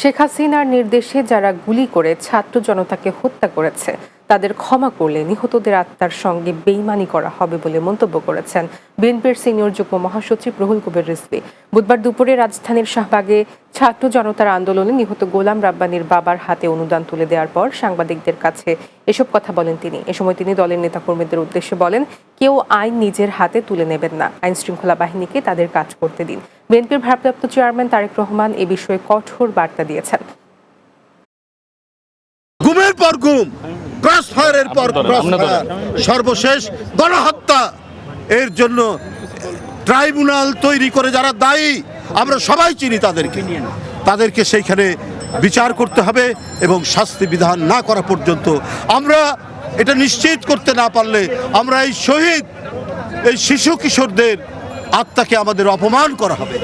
শেখ হাসিনার নির্দেশে যারা গুলি করে ছাত্র জনতাকে হত্যা করেছে তাদের ক্ষমা করলে নিহতদের আত্মার সঙ্গে বেইমানি করা হবে বলে মন্তব্য করেছেন বিএনপির সিনিয়র যুগ্ম মহাসচিব রুহুল কবির রিজভী। বুধবার দুপুরে রাজধানীর শাহবাগে ছাত্র জনতার আন্দোলনে নিহত গোলাম রাব্বানির বাবার হাতে অনুদান তুলে দেওয়ার পর সাংবাদিকদের কাছে এসব কথা বলেন তিনি। এ সময় তিনি দলের নেতাকর্মীদের উদ্দেশ্যে বলেন, কেউ আইন নিজের হাতে তুলে নেবেন না। আইন শৃঙ্খলা বাহিনীকে তাদের কাজ করতে দিন। বিএনপির ভারপ্রাপ্ত চেয়ারম্যান তারেক রহমান এ বিষয়ে কঠোর বার্তা দিয়েছেন। গুমের পর গুম ক্রস ফায়ারের পর ক্রস ফায়ার সর্বশেষ গণহত্যা। এর জন্য ট্রাইব্যুনাল তৈরি করে যারা দায়ী আমরা সবাই চিনি তাদেরকে। তাদেরকে সেইখানে বিচার করতে হবে এবং শাস্তি বিধান না করা পর্যন্ত আমরা এটা নিশ্চিত করতে না পারলে আমরা এই শহীদ এই শিশু কিশোরদের আত্মাকে আমাদের অপমান করা হবে।